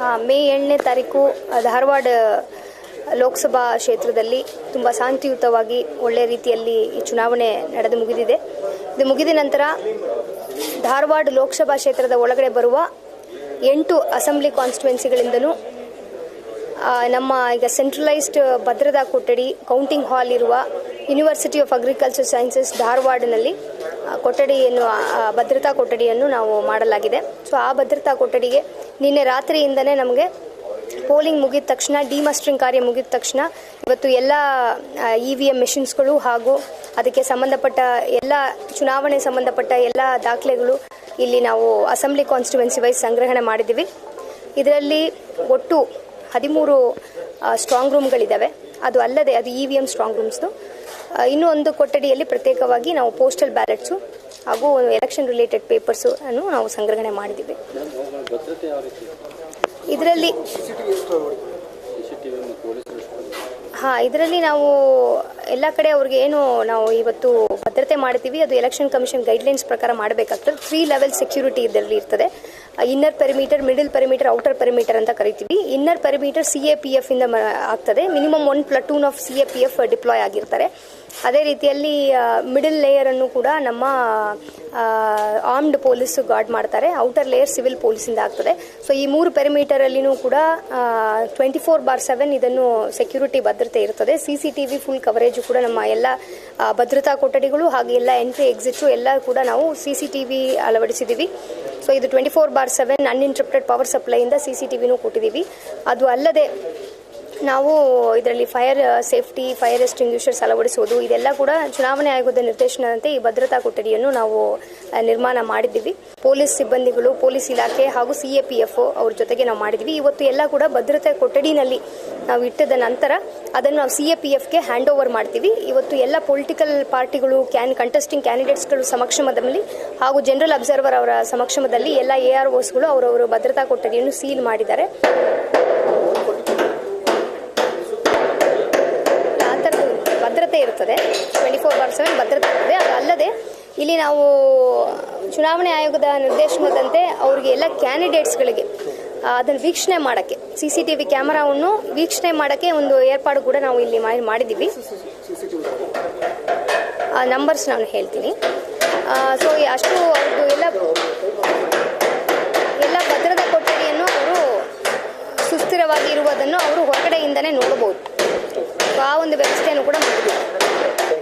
ಹಾಂ, ಮೇ ಎಂಟನೇ ತಾರೀಕು ಧಾರವಾಡ ಲೋಕಸಭಾ ಕ್ಷೇತ್ರದಲ್ಲಿ ತುಂಬ ಶಾಂತಿಯುತವಾಗಿ ಒಳ್ಳೆ ರೀತಿಯಲ್ಲಿ ಈ ಚುನಾವಣೆ ನಡೆದು ಮುಗಿದಿದೆ. ಇದು ಮುಗಿದ ನಂತರ ಧಾರವಾಡ ಲೋಕಸಭಾ ಕ್ಷೇತ್ರದ ಒಳಗಡೆ ಬರುವ ಎಂಟು ಅಸೆಂಬ್ಲಿ ಕಾನ್ಸ್ಟಿಟ್ಯುವೆನ್ಸಿಗಳಿಂದಲೂ ನಮ್ಮ ಈಗ ಸೆಂಟ್ರಲೈಸ್ಡ್ ಭದ್ರತಾ ಕೊಠಡಿ, ಕೌಂಟಿಂಗ್ ಹಾಲ್ ಇರುವ ಯೂನಿವರ್ಸಿಟಿ ಆಫ್ ಅಗ್ರಿಕಲ್ಚರ್ ಸೈನ್ಸಸ್ ಧಾರವಾಡನಲ್ಲಿ ಕೊಠಡಿಯನ್ನು ಭದ್ರತಾ ಕೊಠಡಿಯನ್ನು ನಾವು ಮಾಡಲಾಗಿದೆ. ಸೊ ಆ ಭದ್ರತಾ ಕೊಠಡಿಗೆ ನಿನ್ನೆ ರಾತ್ರಿಯಿಂದನೇ ನಮಗೆ ಪೋಲಿಂಗ್ ಮುಗಿದ ತಕ್ಷಣ, ಡಿಮಸ್ಟ್ರಿಂಗ್ ಕಾರ್ಯ ಮುಗಿದ ತಕ್ಷಣ ಇವತ್ತು ಎಲ್ಲ ಇ ವಿ ಎಂ ಮೆಷಿನ್ಸ್ಗಳು ಹಾಗೂ ಅದಕ್ಕೆ ಸಂಬಂಧಪಟ್ಟ ಎಲ್ಲ ಚುನಾವಣೆ ಸಂಬಂಧಪಟ್ಟ ಎಲ್ಲ ದಾಖಲೆಗಳು ಇಲ್ಲಿ ನಾವು ಅಸೆಂಬ್ಲಿ ಕಾನ್ಸ್ಟಿಟ್ಯುವೆನ್ಸಿ ವೈಸ್ ಸಂಗ್ರಹಣೆ ಮಾಡಿದ್ದೀವಿ. ಇದರಲ್ಲಿ ಒಟ್ಟು ಹದಿಮೂರು ಸ್ಟ್ರಾಂಗ್ ರೂಮ್ಗಳಿದ್ದಾವೆ ಅದು ಅಲ್ಲದೆ ಅದು ಇ ವಿ ಎಂ ಸ್ಟ್ರಾಂಗ್ ರೂಮ್ಸ್ದು. ಇನ್ನೂ ಒಂದು ಕೊಠಡಿಯಲ್ಲಿ ಪ್ರತ್ಯೇಕವಾಗಿ ನಾವು ಪೋಸ್ಟಲ್ ಬ್ಯಾಲೆಟ್ಸು ಹಾಗೂ ಎಲೆಕ್ಷನ್ ರಿಲೇಟೆಡ್ ಪೇಪರ್ಸು ಅನ್ನು ನಾವು ಸಂಗ್ರಹಣೆ ಮಾಡಿದ್ದೀವಿ. ಇದರಲ್ಲಿ ಹಾಂ, ಇದರಲ್ಲಿ ನಾವು ಎಲ್ಲ ಕಡೆ ಅವ್ರಿಗೆ ಏನು ನಾವು ಇವತ್ತು ಭದ್ರತೆ ಮಾಡ್ತೀವಿ, ಅದು ಎಲೆಕ್ಷನ್ ಕಮಿಷನ್ ಗೈಡ್ಲೈನ್ಸ್ ಪ್ರಕಾರ ಮಾಡಬೇಕಾಗ್ತದೆ. ತ್ರೀ ಲೆವೆಲ್ ಸೆಕ್ಯೂರಿಟಿ ಇದರಲ್ಲಿ ಇರ್ತದೆ. Inner perimeter middle perimeter outer perimeter ಅಂತ ಕರಿತೀವಿ. Inner perimeter C A P F ಇಂದ ಆಗ್ತದೆ. Minimum one platoon of C A P F deploy ಆಗಿರ್ತಾರೆ. ಅದೇ ರೀತಿಯಲ್ಲಿ ಮಿಡಲ್ ಲೇಯರ್ ಅನ್ನು ಕೂಡ ನಮ್ಮ ಆರ್ಮ್ಡ್ ಪೊಲೀಸ್ ಗಾರ್ಡ್ ಮಾಡ್ತಾರೆ. ಔಟರ್ ಲೇಯರ್ ಸಿವಿಲ್ ಪೊಲೀಸಿಂದ ಆಗ್ತದೆ. ಸೊ ಈ ಮೂರು ಪೆರಿಮೀಟರ್ ಅಲ್ಲಿನೂ ಕೂಡ ಟ್ವೆಂಟಿ ಫೋರ್ ಬಾರ್ ಸೆವೆನ್ ಇದನ್ನು ಸೆಕ್ಯೂರಿಟಿ ಭದ್ರತೆ ಇರ್ತದೆ. C C T V full coverage ಕೂಡ ನಮ್ಮ ಎಲ್ಲ ಭದ್ರತಾ ಕೊಠಡಿಗಳು ಹಾಗೆ ಎಲ್ಲ ಎಂಟ್ರಿ ಎಕ್ಸಿಟ್ ಎಲ್ಲ ಕೂಡ ನಾವು ಸಿ ಸಿ ಟಿ ವಿ ಅಳವಡಿಸಿದ್ದೀವಿ. ಸೊ ಇದು twenty four bar seven uninterrupted power ಸಪ್ಲೈಯಿಂದ C C T ವಿನೂ ಕೊಟ್ಟಿದ್ದೀವಿ. ಅದು ಅಲ್ಲದೆ ನಾವು ಇದರಲ್ಲಿ ಫೈರ್ ಸೇಫ್ಟಿ ಫೈರ್ ಎಕ್ಸ್ಟಿಂಗ್ಯೂಷರ್ಸ್ ಅಳವಡಿಸುವುದು, ಇದೆಲ್ಲ ಕೂಡ ಚುನಾವಣೆ ಆಯೋಗದ ನಿರ್ದೇಶನದಂತೆ ಈ ಭದ್ರತಾ ಕೊಠಡಿಯನ್ನು ನಾವು ನಿರ್ಮಾಣ ಮಾಡಿದ್ದೀವಿ. ಪೊಲೀಸ್ ಸಿಬ್ಬಂದಿಗಳು, ಪೊಲೀಸ್ ಇಲಾಖೆ ಹಾಗೂ ಸಿ ಎ ಪಿ ಎಫ್ ಅವ್ರ ಜೊತೆಗೆ ನಾವು ಮಾಡಿದ್ವಿ ಇವತ್ತು ಎಲ್ಲ ಕೂಡ ಭದ್ರತಾ ಕೊಠಡಿನಲ್ಲಿ ನಾವು ಇಟ್ಟದ ನಂತರ ಅದನ್ನು ನಾವು ಸಿ ಎ ಪಿ ಎಫ್ಗೆ ಹ್ಯಾಂಡ್ ಓವರ್ ಮಾಡ್ತೀವಿ. ಇವತ್ತು ಎಲ್ಲ ಪೊಲಿಟಿಕಲ್ ಪಾರ್ಟಿಗಳು ಕ್ಯಾನ್ ಕಂಟೆಸ್ಟಿಂಗ್ ಕ್ಯಾಂಡಿಡೇಟ್ಸ್ಗಳು ಸಮಕ್ಷಮದಲ್ಲಿ ಹಾಗೂ ಜನರಲ್ ಅಬ್ಸರ್ವರ್ ಅವರ ಸಮಕ್ಷಮದಲ್ಲಿ ಎಲ್ಲ ಎ ಆರ್ ಓಸ್ಗಳು ಅವರವರು ಭದ್ರತಾ ಕೊಠಡಿಯನ್ನು ಸೀಲ್ ಮಾಡಿದ್ದಾರೆ ಆ ಥರದ್ದು ಭದ್ರತೆ ಇರ್ತದೆ ಟ್ವೆಂಟಿ ಫೋರ್ ಬಾರ್ ಸೆವೆನ್ ಭದ್ರತೆ ಇರ್ತದೆ ಅದು ಅಲ್ಲದೆ ಇಲ್ಲಿ ನಾವು ಚುನಾವಣೆ ಆಯೋಗದ ನಿರ್ದೇಶನದಂತೆ ಅವ್ರಿಗೆ ಎಲ್ಲ ಕ್ಯಾಂಡಿಡೇಟ್ಸ್ಗಳಿಗೆ ಅದನ್ನು ವೀಕ್ಷಣೆ ಮಾಡೋಕ್ಕೆ ಸಿ ಸಿ ಟಿ ವಿ ಕ್ಯಾಮರಾವನ್ನು ವೀಕ್ಷಣೆ ಮಾಡೋಕ್ಕೆ ಒಂದು ಏರ್ಪಾಡು ಕೂಡ ನಾವು ಇಲ್ಲಿ ಮಾಡಿ ಮಾಡಿದ್ದೀವಿ. ಆ ನಂಬರ್ಸ್ ನಾನು ಹೇಳ್ತೀನಿ. ಸೊ ಅಷ್ಟು ಅವ್ರದ್ದು ಎಲ್ಲ ಎಲ್ಲ ಭದ್ರತಾ ಕೊಠಡಿಯನ್ನು ಅವರು ಸುಸ್ಥಿರವಾಗಿ ಇರುವುದನ್ನು ಅವರು ಹೊರಗಡೆಯಿಂದನೇ ನೋಡಬಹುದು. బాగుంది వ్యవస్థ అని కూడా